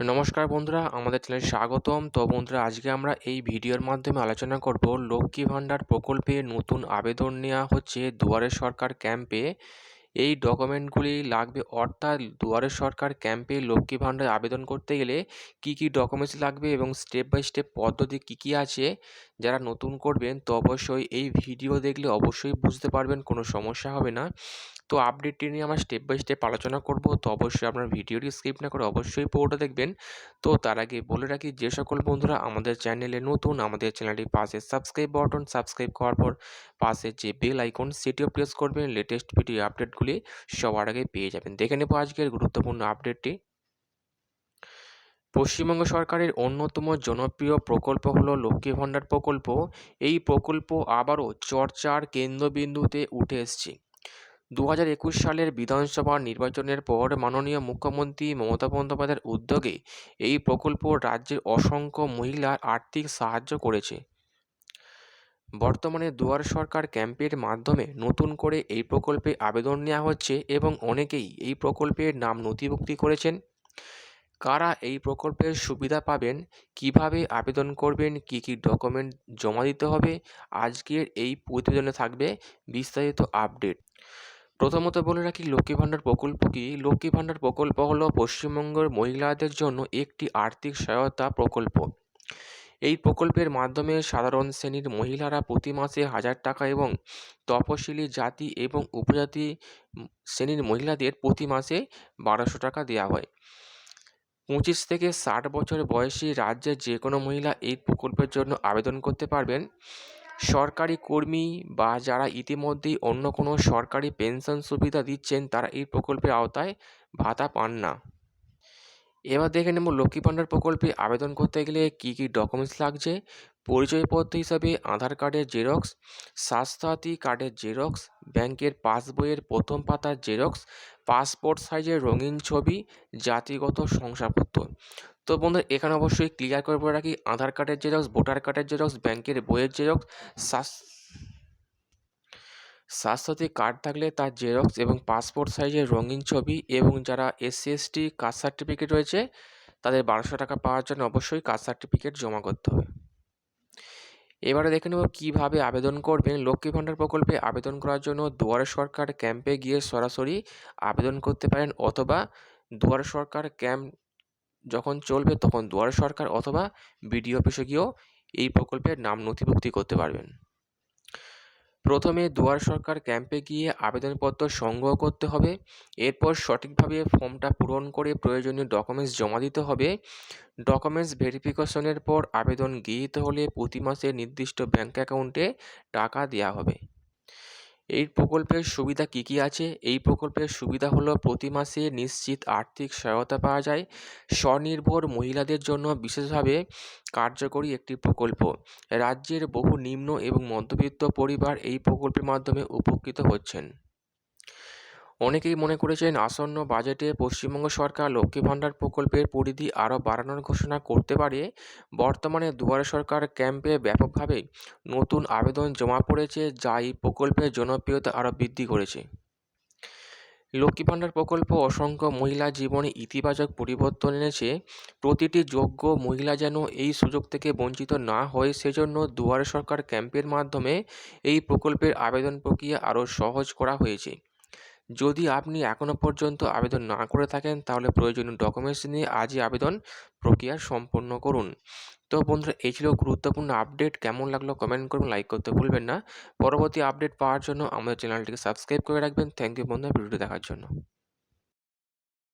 নমস্কার বন্ধুরা, আমাদের চ্যানেলে স্বাগতম। তো বন্ধুরা, আজকে আমরা এই ভিডিওর মাধ্যমে আলোচনা করব লক্ষ্মী ভাণ্ডার প্রকল্পে নতুন আবেদন নেওয়া হচ্ছে দুয়ারে সরকার ক্যাম্পে এই ডকুমেন্টগুলি লাগবে, অর্থাৎ দুয়ারে সরকার ক্যাম্পে লক্ষ্মী ভাণ্ডার আবেদন করতে গেলে কি কি ডকুমেন্টস লাগবে এবং স্টেপ বাই স্টেপ পদ্ধতি কি কি আছে যারা নতুন করবেন, তো অবশ্যই এই ভিডিও দেখলে অবশ্যই বুঝতে পারবেন, কোনো সমস্যা হবে না। তো আপডেটটি নিয়ে আমরা স্টেপ বাই স্টেপ আলোচনা করব। তো অবশ্যই আপনার ভিডিওটি স্কিপ না করে অবশ্যই পুরোটা দেখবেন। তো তার আগে বলে রাখি, যে সকল বন্ধুরা আমাদের চ্যানেলে নতুন, আমাদের চ্যানেলটি পাশে সাবস্ক্রাইব বাটন সাবস্ক্রাইব করার পর পাশে যে বেল আইকন সেটিও প্রেস করবেন। লেটেস্ট ভিডিও আপডেটগুলি সবার আগে পেয়ে যাবেন। দেখে নেব আজকের গুরুত্বপূর্ণ আপডেটটি পশ্চিমবঙ্গ সরকারের অন্যতম জনপ্রিয় প্রকল্প হলো লক্ষ্মী ভাণ্ডার প্রকল্প। এই প্রকল্প আবারও চর্চার কেন্দ্রবিন্দুতে উঠে এসছে। দু হাজার একুশ সালের বিধানসভা নির্বাচনের পর মাননীয় মুখ্যমন্ত্রী মমতা বন্দ্যোপাধ্যায়ের উদ্যোগে এই প্রকল্প রাজ্যের অসংখ্য মহিলার আর্থিক সাহায্য করেছে। বর্তমানে দুয়ার সরকার ক্যাম্পের মাধ্যমে নতুন করে এই প্রকল্পে আবেদন নেওয়া হচ্ছে এবং অনেকেই এই প্রকল্পের নাম নথিভুক্তি করেছেন। কারা এই প্রকল্পের সুবিধা পাবেন, কীভাবে আবেদন করবেন, কি কি ডকুমেন্ট জমা দিতে হবে, আজকের এই প্রতিবেদনে থাকবে বিস্তারিত আপডেট। প্রথমত বলে রাখি, লক্ষ্মী ভাণ্ডার প্রকল্প কি? লক্ষ্মী ভাণ্ডার প্রকল্প হল পশ্চিমবঙ্গের মহিলাদের জন্য একটি আর্থিক সহায়তা প্রকল্প। এই প্রকল্পের মাধ্যমে সাধারণ শ্রেণির মহিলারা প্রতি মাসে হাজার টাকা এবং তপশিলি জাতি এবং উপজাতি শ্রেণির মহিলাদের প্রতি মাসে বারোশো টাকা দেওয়া হয়। পঁচিশ থেকে ষাট বছর বয়সী রাজ্যের যে কোনো মহিলা এই প্রকল্পের জন্য আবেদন করতে পারবেন। সরকারি কর্মী বা যারা ইতিমধ্যেই অন্য কোনো সরকারি পেনশন সুবিধা দিচ্ছেন, তারা এই প্রকল্পের আওতায় ভাতা পান না। এবার দেখে নেব লক্ষ্মী ভাণ্ডার প্রকল্পে আবেদন করতে গেলে কী কী ডকুমেন্টস লাগছে? পরিচয়পত্র হিসাবে আধার কার্ডের জেরক্স, স্বাস্থ্যসাথী কার্ডের জেরক্স, ব্যাংকের পাসবইয়ের প্রথম পাতার জেরক্স, পাসপোর্ট সাইজের রঙিন ছবি, জাতিগত শংসাপত্র। তো বন্ধু এখানে অবশ্যই ক্লিয়ার করে বলে রাখি, আধার কার্ডের জেরক্স, ভোটার কার্ডের জেরক্স, ব্যাংকের বইয়ের জেরক্স স্বাস্থ্যসাথী কার্ড থাকলে তার জেরক্স এবং পাসপোর্ট সাইজের রঙিন ছবি এবং যারা এসসি এসটি কাস্ট সার্টিফিকেট রয়েছে, তাদের বারোশো টাকা পাওয়ার জন্য অবশ্যই কাস্ট সার্টিফিকেট জমা করতে হবে। এবারে দেখে নেব কীভাবে আবেদন করবেন। লক্ষ্মী ভাণ্ডার প্রকল্পে আবেদন করার জন্য দুয়ারে সরকার ক্যাম্পে গিয়ে সরাসরি আবেদন করতে পারেন অথবা দুয়ারে সরকার ক্যাম্প যখন চলবে তখন দুয়ারে সরকার অথবা বিডিও অফিসে গিয়েও এই প্রকল্পের নাম নথিভুক্তি করতে পারবেন। প্রথমে দুয়ার সরকার ক্যাম্পে গিয়ে আবেদনপত্র সংগ্রহ করতে হবে। এরপর সঠিকভাবে ফর্মটা পূরণ করে প্রয়োজনীয় ডকুমেন্টস জমা দিতে হবে। ডকুমেন্টস ভেরিফিকেশনের পর আবেদন গৃহীত হলে প্রতি মাসে নির্দিষ্ট ব্যাঙ্ক অ্যাকাউন্টে টাকা দেওয়া হবে। এই প্রকল্পের সুবিধা কী কী আছে? এই প্রকল্পের সুবিধা হলো প্রতি মাসে নিশ্চিত আর্থিক সহায়তা পাওয়া যায়। স্বনির্ভর মহিলাদের জন্য বিশেষভাবে কার্যকরী একটি প্রকল্প। রাজ্যের বহু নিম্ন এবং মধ্যবিত্ত পরিবার এই প্রকল্পের মাধ্যমে উপকৃত হচ্ছেন। অনেকেই মনে করেছেন আসন্ন বাজেটে পশ্চিমবঙ্গ সরকার লক্ষ্মী ভাণ্ডার প্রকল্পের পরিধি আরও বাড়ানোর ঘোষণা করতে পারে। বর্তমানে দুয়ারে সরকার ক্যাম্পে ব্যাপকভাবে নতুন আবেদন জমা পড়েছে, যা এই প্রকল্পের জনপ্রিয়তা আরও বৃদ্ধি করেছে। লক্ষ্মী ভাণ্ডার প্রকল্প অসংখ্য মহিলা জীবনে ইতিবাচক পরিবর্তন এনেছে। প্রতিটি যোগ্য মহিলা যেন এই সুযোগ থেকে বঞ্চিত না হয়, সেজন্য দুয়ারে সরকার ক্যাম্পের মাধ্যমে এই প্রকল্পের আবেদন প্রক্রিয়া আরও সহজ করা হয়েছে। যদি আপনি এখনও পর্যন্ত আবেদন না করে থাকেন, তাহলে প্রয়োজনীয় ডকুমেন্টস নিয়ে আজই আবেদন প্রক্রিয়া সম্পন্ন করুন। তো বন্ধুরা, এই ছিল গুরুত্বপূর্ণ আপডেট কেমন লাগল কমেন্ট করুন লাইক করতে ভুলবেন না। পরবর্তী আপডেট পাওয়ার জন্য আমাদের চ্যানেলটিকে সাবস্ক্রাইব করে রাখবেন। থ্যাংক ইউ বন্ধুরা, ভিডিওটি দেখার জন্য।